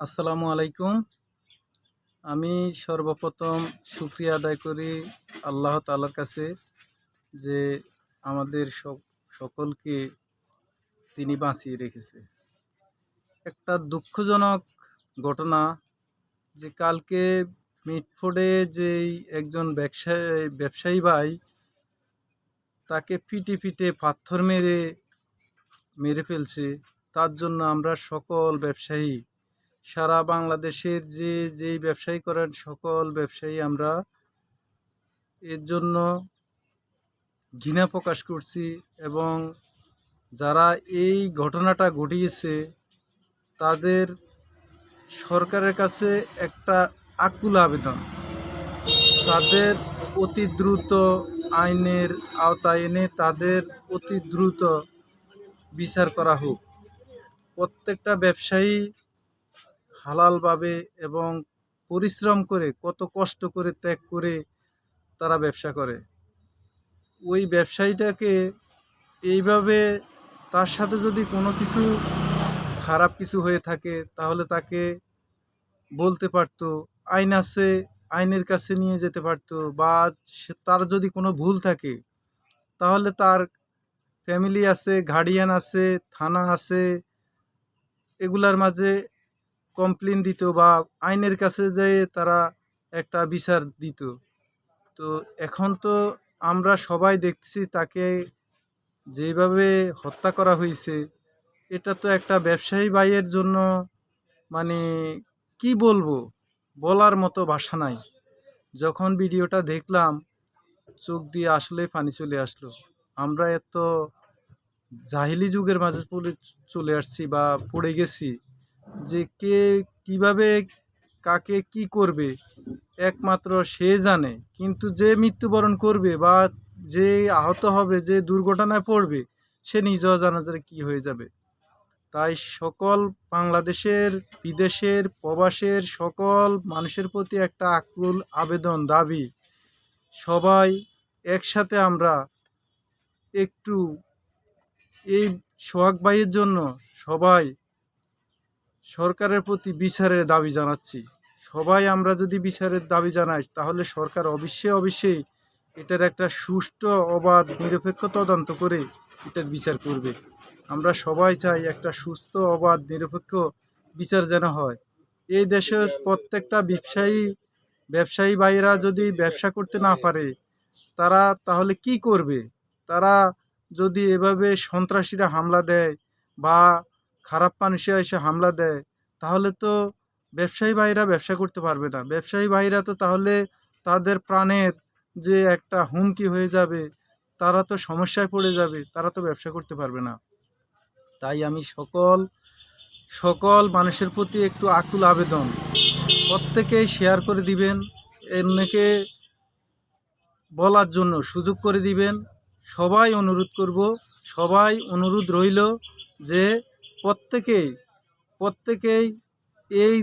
আসসালামু আলাইকুম। আমি সর্বপ্রথম শুক্রিয়া আদায় করি আল্লাহ তালার কাছে যে আমাদের সকলকে তিনি বাঁচিয়ে রেখেছে। একটা দুঃখজনক ঘটনা যে কালকে মিটফোর্ডে যেই একজন ব্যবসায়ী ব্যবসায়ী ভাই তাকে পিটে পিটে পাথর মেরে মেরে ফেলছে, তার জন্য আমরা সকল ব্যবসায়ী সারা বাংলাদেশের যে যেই ব্যবসায়ী করেন, সকল ব্যবসায়ী আমরা এর জন্য ঘৃণা প্রকাশ করছি এবং যারা এই ঘটনাটা ঘটিয়েছে, তাদের সরকারের কাছে একটা আকুল আবেদন। তাদের অতি দ্রুত আইনের আওতায় এনে তাদের অতি দ্রুত বিচার করা হোক। প্রত্যেকটা ব্যবসায়ী হালালভাবে এবং পরিশ্রম করে, কত কষ্ট করে, ত্যাগ করে তারা ব্যবসা করে। ওই ব্যবসায়ীটাকে এইভাবে তার সাথে যদি কোনো কিছু খারাপ কিছু হয়ে থাকে, তাহলে তাকে বলতে পারতো, আইন আছে, আইনের কাছে নিয়ে যেতে পারতো বা তার যদি কোনো ভুল থাকে, তাহলে তার ফ্যামিলি আছে, গার্ডিয়ান আছে, থানা আছে, এগুলার মাঝে কমপ্লেন দিত বা আইনের কাছে যেয়ে তারা একটা বিচার দিত। তো এখন তো আমরা সবাই দেখছি তাকে যেভাবে হত্যা করা হয়েছে, এটা তো একটা ব্যবসায়ী ভাইয়ের জন্য মানে কি বলব? বলার মতো ভাষা নাই। যখন ভিডিওটা দেখলাম, চোখ দিয়ে আসলে পানি চলে আসলো। আমরা এত জাহিলি যুগের মাঝে চলে আসছি বা পড়ে গেছি যে কে কীভাবে কাকে কি করবে, একমাত্র সে জানে। কিন্তু যে মৃত্যুবরণ করবে বা যে আহত হবে, যে দুর্ঘটনায় পড়বে, সে নিজেও জানা যায় কি হয়ে যাবে? তাই সকল বাংলাদেশের, বিদেশের, প্রবাসের সকল মানুষের প্রতি একটা আকুল আবেদন, দাবি। সবাই একসাথে আমরা একটু এই সোহাগ ভাইয়ের জন্য সবাই সরকারের প্রতি বিচারের দাবি জানাচ্ছি। সবাই আমরা যদি বিচারের দাবি জানাই, তাহলে সরকার অবশ্যই অবশ্যই এটার একটা সুষ্ঠু, অবাধ, নিরপেক্ষ তদন্ত করে এটার বিচার করবে। আমরা সবাই চাই একটা সুস্থ, অবাধ, নিরপেক্ষ বিচার যেন হয়। এই দেশে প্রত্যেকটা ব্যবসায়ী ব্যবসায়ী ভাইয়েরা যদি ব্যবসা করতে না পারে, তারা তাহলে কি করবে? তারা যদি এভাবে সন্ত্রাসীরা হামলা দেয় বা খারাপ মানুষে এসে হামলা দেয়, তাহলে তো ব্যবসায়ী ভাইরা ব্যবসা করতে পারবে না। ব্যবসায়ী ভাইরা তো তাহলে তাদের প্রাণের যে একটা হুমকি হয়ে যাবে, তারা তো সমস্যায় পড়ে যাবে, তারা তো ব্যবসা করতে পারবে না। তাই আমি সকল সকল মানুষের প্রতি একটু আকুল আবেদন। প্রত্যেকেই শেয়ার করে দিবেন, অন্যকে বলার জন্য সুযোগ করে দিবেন। সবাই অনুরোধ করব, সবাই অনুরোধ রইল যে প্রত্যেকেই প্রত্যেকেই এই